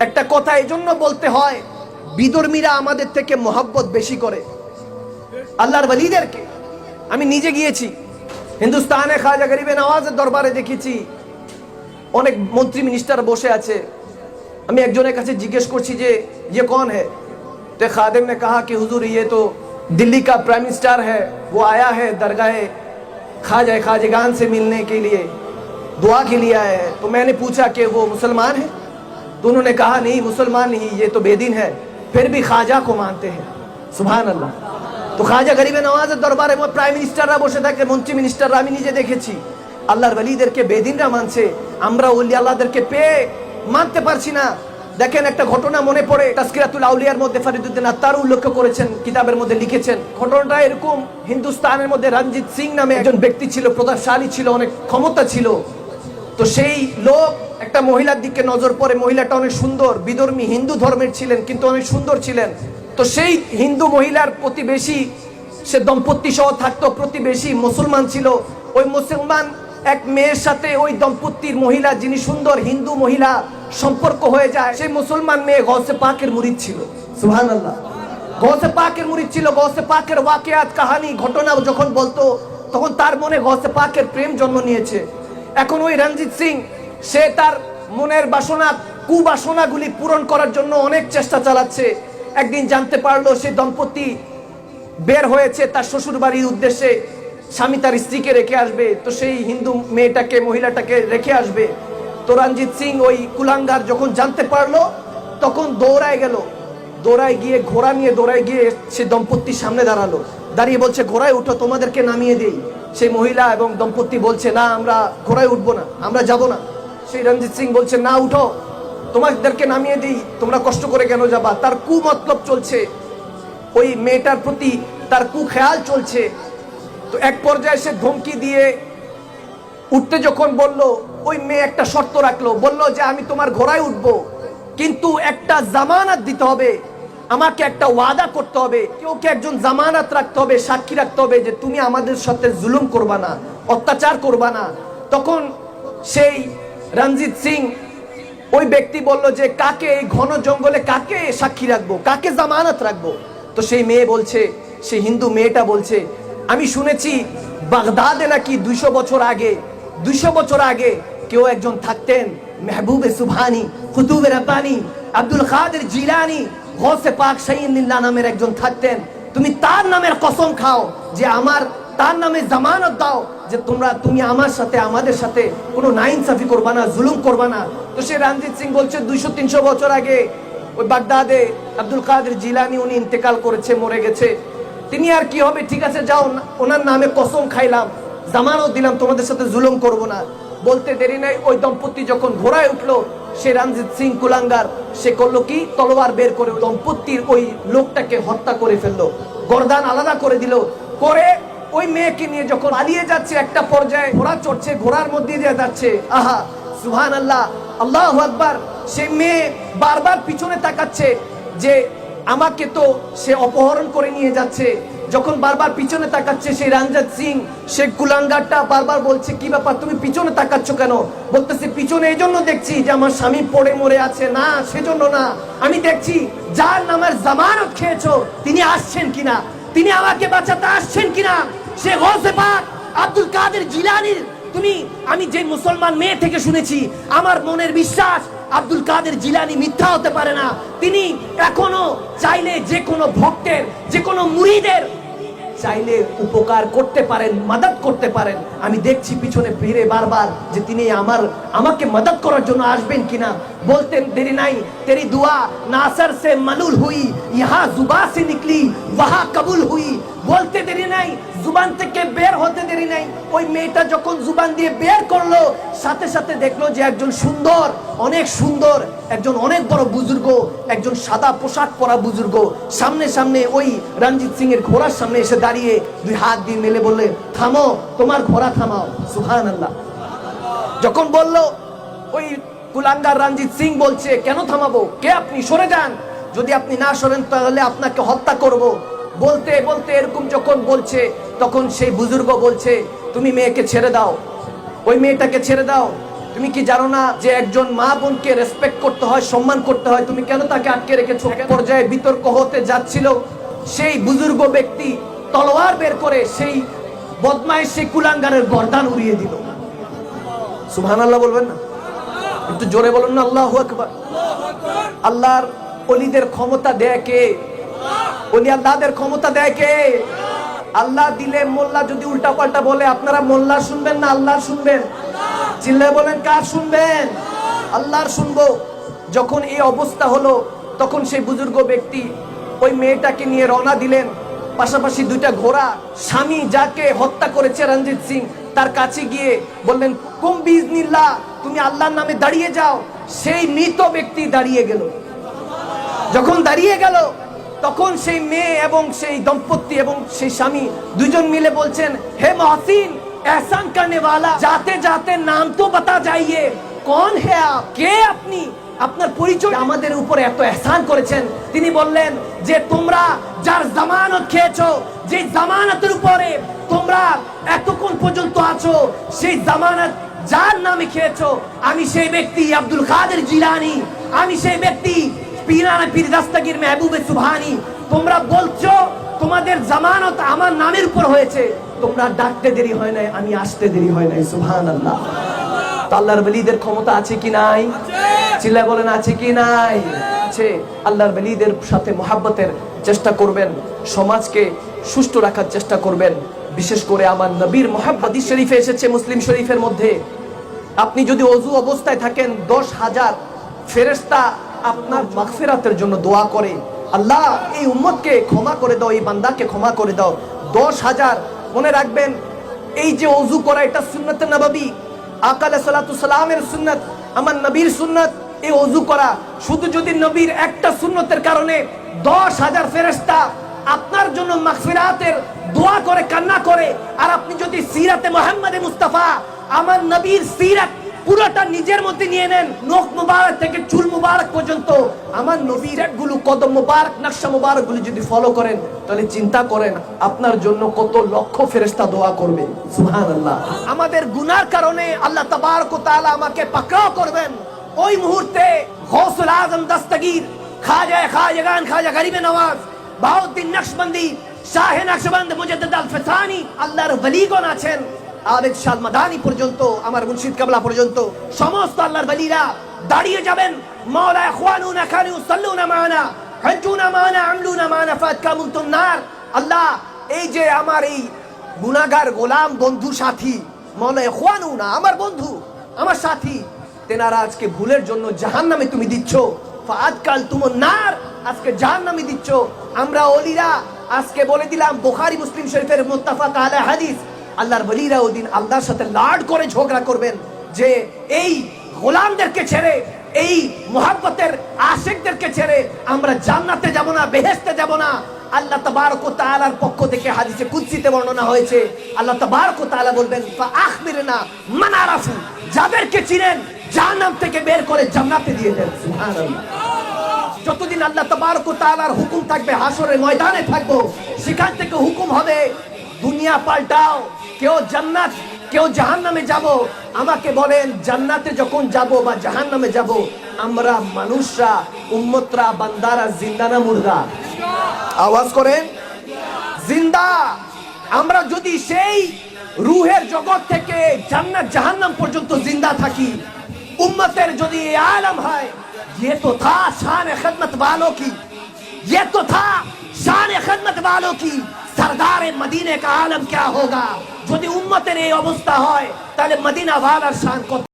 একটা কথা এই জন্য বলতে হয় বিদর্মীরা আমাদের থেকে মোহাব্বত বেশি করে আল্লাহর বলিদেরকে আমি নিজে গিয়েছি হিন্দুস্তানে খাজা গরিবে নওয়াজের দরবারে দেখেছি অনেক মন্ত্রী মিনিস্টার বসে আছে আমি একজনের কাছে জিজ্ঞেস করছি যে ये कौन है तो खादिम ने कहा कि हुजूर ये तो दिल्ली का प्राइम मिनिस्टर है वो आया है दरगाह खाजा खाजगान से मिलने के लिए दुआ के लिए आया है तो मैंने पूछा कि वो मुसलमान है तो उन्होंने कहा नहीं मुसलमान नहीं ये तो बेदीन है फिर भी ख्वाजा को मानते हैं सुबहान अल्लाह তো খাজা গরিবে নওয়াজের দরবারে প্রাইম মিনিস্টাররা বসে থাকে মন্ত্রী মিনিস্টাররা আমি নিজে দেখেছি আল্লাহর ওলিদেরকে বেদিনরা মানছে আমরা ওলি আল্লাহদেরকে পেয়ে মানতে পারছি না দেখেন একটা ঘটনা মনে পড়ে তাস্কিরাতুল আউলিয়ার মধ্যে ফরিদুদ্দিন আত্মার উল্লেখ করেছেন কিতাবের মধ্যে লিখেছেন ঘটনাটা এরকম হিন্দুস্তানের মধ্যে রঞ্জিত সিং নামে একজন ব্যক্তি ছিল প্রতাপশালী ছিল অনেক ক্ষমতা ছিল তো সেই লোক একটা মহিলার দিকে নজর পড়ে। মহিলাটা অনেক সুন্দর, বিধর্মী, হিন্দু ধর্মের ছিলেন, কিন্তু অনেক সুন্দর ছিলেন। তো সেই হিন্দু মহিলার প্রতিবেশী, সে দম্পতি সহ থাকতো, প্রতিবেশী মুসলমান ছিল। ওই মুসলমান এক মেয়ের সাথে ওই দম্পতির মহিলা, যিনি সুন্দর হিন্দু মহিলা, সম্পর্ক হয়ে যায়। সেই মুসলমান মেয়ে গসে পাকের মুরিদ ছিল। সুহান আল্লাহ গসে পাকের মুরিদ ছিল। গসে পাকের ওয়াকিয়াত, কাহানি ঘটনা যখন বলতো, তখন তার মনে গসে পাকের প্রেম জন্ম নিয়েছে। এখন ওই রঞ্জিত সিং, সে তার মনের বাসনা, কুবাসনাগুলি পূরণ করার জন্য অনেক চেষ্টা চালাচ্ছে। একদিন জানতে পারল সে দম্পতি বের হয়েছে তার শ্বশুর বাড়ির উদ্দেশ্যে। স্বামী তার স্ত্রীকে রেখে আসবে, তো সেই হিন্দু মেয়েটাকে, মহিলাটাকে রেখে আসবে। তো রঞ্জিত সিং ওই কুলাঙ্গার যখন জানতে পারল, তখন দৌড়ায় গেল। দৌড়ায় গিয়ে, ঘোড়া নিয়ে দৌড়ায় গিয়ে সে দম্পতির সামনে দাঁড়াল। দাঁড়িয়ে বলছে, ঘোড়ায় উঠো, তোমাদেরকে নামিয়ে দেই। সেই মহিলা এবং দম্পতি বলছে, না, আমরা ঘোড়ায় উঠবো না, আমরা যাব না। সেই রঞ্জিত সিং বলছে, না, উঠো। তোমাদেরকে নামিয়ে দিই, তোমরা কষ্ট করে কেন যাবা? তার কু মতলব চলছে। ওই মেয়েটার প্রতি তার কু খেয়াল চলছে। তো এক পর্যায়ে সে ধমকি দিয়ে উঠতে যখন বলল, ওই মেয়ে একটা শর্ত রাখল। বলল যে, আমি তোমার ঘোড়ায় উঠবো। কিন্তু একটা জামানত দিতে হবে। আমাকে একটা ওয়াদা করতে হবে কেউ কে একজন জামানত রাখতে হবে, সাক্ষী রাখতে হবে যে তুমি আমাদের সাথে জুলুম করবা না, অত্যাচার করবা না। তখন সেই রঞ্জিত সিং ওই ব্যক্তি বলল যে, কাকে এই ঘন জঙ্গলে কাকে সাক্ষী রাখব? কাকে জামানত রাখব? তো সেই মেয়ে বলছে, সেই হিন্দু মেয়েটা বলছে, আমি শুনেছি বাগদাদে নাকি দুইশো বছর আগে, দুইশো বছর আগে কেউ একজন থাকতেন, মেহবুবে সুবহানি, কুতুবে রব্বানি, আব্দুল খাদের জিলানি গৌসে পাক শাহিনুল্লাহ নামের একজন থাকতেন। তুমি তার নামের কসম খাও যে আমার, তার নামে জামানত দাও যে তোমরা, তুমি আমার সাথে, আমাদের সাথে কোনো নাইনসাফি করবা না, জুলুম করবা না। তো সে রণজিৎ সিং বলছে, দুইশো, তিনশো বছর আগে ওই বাগদাদে আব্দুল কাদের জিলানি উনি ইন্তেকাল করেছে, মরে গেছে। তিনি আর কি হবে? ঠিক আছে, যাও, ওনার নামে কসম খাইলাম, জামানত দিলাম, তোমাদের সাথে জুলুম করব না। বলতে দেরি নাই, ওই দম্পতি যখন ঘোড়ায় উঠল, সে রণজিৎ সিং কুলাঙ্গার, সে করল কি? তলোয়ার বের করে দম্পতির ওই লোকটাকে হত্যা করে ফেলল। গরদান আলাদা করে দিল। করে ওই মেয়েকে নিয়ে যখন পালিয়ে যাচ্ছে, একটা পর্যায়ে ঘোড়া চড়ছে, ঘোড়ার মধ্যে দিয়ে যাচ্ছে। আহা সুহান আল্লাহ আল্লাহ আকবার। সে মেয়ে বারবার পিছনে তাকাচ্ছে যে, আমাকে তো সে অপহরণ করে নিয়ে যাচ্ছে। যখন বারবার পিছনে তাকাচ্ছে সেই রঞ্জিত সিং, সে কুলাঙ্গারটা বারবার বলছে, কি ব্যাপার, তুমি পিছনে তাকাচ্ছ কেন? বলতেছে, পিছনে এই জন্য দেখছি যে আমার স্বামী পড়ে মরে আছে। না, সেজন্য না। আমি দেখছি যার নামের জামানত খেয়েছো, তিনি আসছেন কিনা? তিনি আমাকে বাঁচাতে আসছেন কিনা? সে গৌসে পাক, আব্দুল কাদের জিলানির, তুমি, আমি যে মুসলমান মেয়ে থেকে শুনেছি, আমার মনের বিশ্বাস আব্দুল কাদের জিলানি মিথ্যা হতে পারে না। তিনি এখনও চাইলে যে কোনো ভক্তের, যে কোনো মুরিদের চাইলে উপকার করতে পারেন মাদত করতে পারেন। আমি দেখছি পিছনে ফিরে বারবার যে তিনি আমার, আমাকে মদত করার জন্য আসবেন কিনা। বলতেন, দেরি নাই, তেরি দুয়া, নাসার সে মালুল হুই, ইহা জুবা সে নিকলি, ওয়াহা কবুল হুই। বলতে দেরি নাই, জুবান থেকে বের হতে দেরি নাই। ওই মেয়েটা যখন জুবান দিয়ে বের করল, সাথে সাথে দেখল যে একজন সুন্দর, অনেক সুন্দর, একজন অনেক বড় বুজুর্গ, একজন সাদা পোশাক পরা বুজুর্গ। সামনে সামনে ওই রঞ্জিত সিং এর ঘোড়ার সামনে এসে দাঁড়িয়ে দুই হাত দিয়ে মেলে বললে, থামো, তোমার ঘোড়া থামাও। সুহান আল্লাহ যখন বলল, ওই কুলাঙ্গার রঞ্জিত সিং বলছে, কেন থামাবো? কে আপনি? সরে যান। যদি আপনি না সরেন, তাহলে আপনাকে হত্যা করব। বলতে বলতে এরকম যখন বলছে, তখন সেই বুজুর্গ বলছে, তুমি মেয়েকে ছেড়ে দাও। ওই মেয়েটাকে ছেড়ে দাও। তুমি কি জানো না যে একজন মা বোনকে রেসপেক্ট করতে হয়, সম্মান করতে হয়? তুমি কেন তাকে আটকে রেখেছো? পর্যায়ে বিতর্ক হতে যাচ্ছিল। সেই বুজুর্গ ব্যক্তি তলোয়ার বের করে সেই বদমাইশ সেই কুলাঙ্গারের গর্দান উড়িয়ে দিল। সুবহানাল্লাহ বলবেন না? একটু জোরে বলুন না, আল্লাহ আল্লাহর অলিদের ক্ষমতা দেয় কে? অলি আল্লাহদের ক্ষমতা দেয় কে? আল্লাহ দিলে মোল্লা যদি উল্টা পাল্টা বলে, আপনারা মোল্লা শুনবেন না আল্লাহ শুনবেন? চিল্লে বলেন, কার শুনবেন? আল্লাহর শুনব। যখন এই অবস্থা হলো, তখন সেই বুজুর্গ ব্যক্তি ওই মেয়েটাকে নিয়ে রওনা দিলেন। পাশাপাশি দুইটা ঘোড়া, স্বামী যাকে হত্যা করেছে রঞ্জিত সিং, তার কাছে গিয়ে বললেন, কুম বিজনিল্লাহ তুমি আল্লাহর নামে দাঁড়িয়ে যাও। সেই মৃত ব্যক্তি দাঁড়িয়ে গেল। যখন দাঁড়িয়ে গেল তখন সেই মেয়ে এবং সেই দম্পতি এবং সেই স্বামী দুজন মিলে বলছেন, হে মহসিন, এহসান করনে যাতে যাতে নাম তো বাতা যাইয়ে, কন হে আপ? কে আপনি? আপনার পরিচয় আমাদের উপরে এত এহসান করেছেন। তিনি বললেন, যে তোমরা যার জামানত খেয়েছো যে জামানতের উপরে তোমরা এতক্ষণ পর্যন্ত আছো, সেই জামানত যার নামে খেয়েছো, আমি সেই ব্যক্তি আব্দুল কাদের জিলানি, আমি সেই ব্যক্তি পীরানা পীর দাস্তাগির মেহবুবে সুবহানি, তোমরা বলছো, তোমাদের জামানত আমার নামের উপর হয়েছে। তোমরা ডাকতে দেরি হয় নাই, আমি আসতে দেরি হয় নাই, সুবহানাল্লাহ। তো আল্লাহর বলিদের ক্ষমতা আছে কি নাই? চিল্লা বলেন, আছে কি নাই? আছে। আল্লাহর বলিদের সাথে মোহাব্বতের চেষ্টা করবেন, সমাজকে সুষ্ঠু রাখার চেষ্টা করবেন। বিশেষ করে আমার নবীর মোহাব্বত শরীফে এসেছে মুসলিম শরীফের মধ্যে। আপনি যদি অজু অবস্থায় থাকেন, দশ হাজার ফেরেস্তা আপনার মাগফিরাতের জন্য দোয়া করে। আল্লাহ, এই উম্মতকে ক্ষমা করে দাও, এই বান্দাকে ক্ষমা করে দাও। দশ হাজার মনে রাখবেন, এই যে অজু করা, এটা সুন্নত নবাবী। আকালে সালাতু সালামের সুন্নত, আমার নবীর সুন্নত, এই অজু করা। শুধু যদি নবীর একটা সুন্নতের কারণে দশ হাজার ফেরেস্তা আপনার জন্য মাগফিরাতের দোয়া করে, কান্না করে, আর আপনি যদি সিরাতে মোহাম্মদে মুস্তাফা, আমার নবীর সিরাত পুরোটা নিজের মধ্যে নিয়ে নেন। নখ মুবারক থেকে চুল মুবারক পর্যন্ত। আমার নবীরগুলো কদম মুবারক, নকশা মুবারকগুলো যদি ফলো করেন, তাহলে চিন্তা করেন, আপনার জন্য কত লক্ষ ফেরেশতা দোয়া করবে। সুবহানাল্লাহ। আমাদের গুনার কারণে আল্লাহ তাবারক তাআলা আমাকে পাকড়াও করবেন। ওই মুহূর্তে গৌসুল আজম দস্তগীর, খাজা খাজাগান খাজা গরিবে নওয়াজ, বাউদ্দিন নকশবন্দি, শাহে নকশবন্দ মুজাদ্দিদ আল ফিসানি আল্লাহর ওলিগণ আছেন। আবেদ শাহ মাদানি পর্যন্ত, আমার মুর্শিদ কাবলা পর্যন্ত, সমস্ত আল্লাহর বলিরা দাঁড়িয়ে যাবেন। মাওলা ইখওয়ানুনা কানু ইউসাল্লুনা মানা মানা, আমলুনা মানা, ফাতকামুতুন নার। আল্লাহ, এই যে আমার এই গোলাম বন্ধু সাথী, মাওলা ইখওয়ানুনা, আমার বন্ধু, আমার সাথী, তেনারা আজকে ভুলের জন্য জাহান্নামে তুমি দিচ্ছ। ফাতকাল তুমুন নার, আজকে জাহান্নামে দিচ্ছ। আমরা ওলিরা আজকে বলে দিলাম, বুখারী, মুসলিম শরীফের মুত্তাফাক আলা হাদিস। আল্লাহর বলিরা ওদিন আল্লাহর সাথে লাড করে ঝগড়া করবেন যে এই গোলামদেরকে ছেড়ে, এই মোহাব্বতের আশেকদেরকে ছেড়ে আমরা জান্নাতে যাব না বেহেস্তে যাব না। আল্লাহ তাবারক ও তাআলার পক্ষ থেকে হাদিসে কুদসিতে বর্ণনা হয়েছে। আল্লাহ তাবারক ও তাআলা বলবেন ফা আখবিরনা মান আরাফু যাদেরকে চিনেন জাহান্নাম থেকে বের করে জান্নাতে দিয়ে দেন। যতদিন আল্লাহ তাবারক ও তাআলার হুকুম থাকবে হাসরের ময়দানে থাকব, সেখান থেকে হুকুম হবে দুনিয়া পাল্টাও কেউ জান্নাত কেউ জাহান্নামে যাব আমাকে বলেন জান্নাতে যখন যাব বা জাহান্নামে যাব আমরা মানুষরা উম্মতরা বান্দারা জিন্দা না মুর্দা আওয়াজ করেন জিন্দা আমরা যদি সেই রুহের জগৎ থেকে জান্নাত জাহান্নাম পর্যন্ত জিন্দা থাকি উম্মতের যদি ये आलम है ये तो था शान खदमत वालों की ये तो था शान खदमत वालों की সরদার মদিনে কা আলম ক্যা হোগা যদি উম্মতের এই অবস্থা হয় তাহলে মদিনা ওয়ালার শান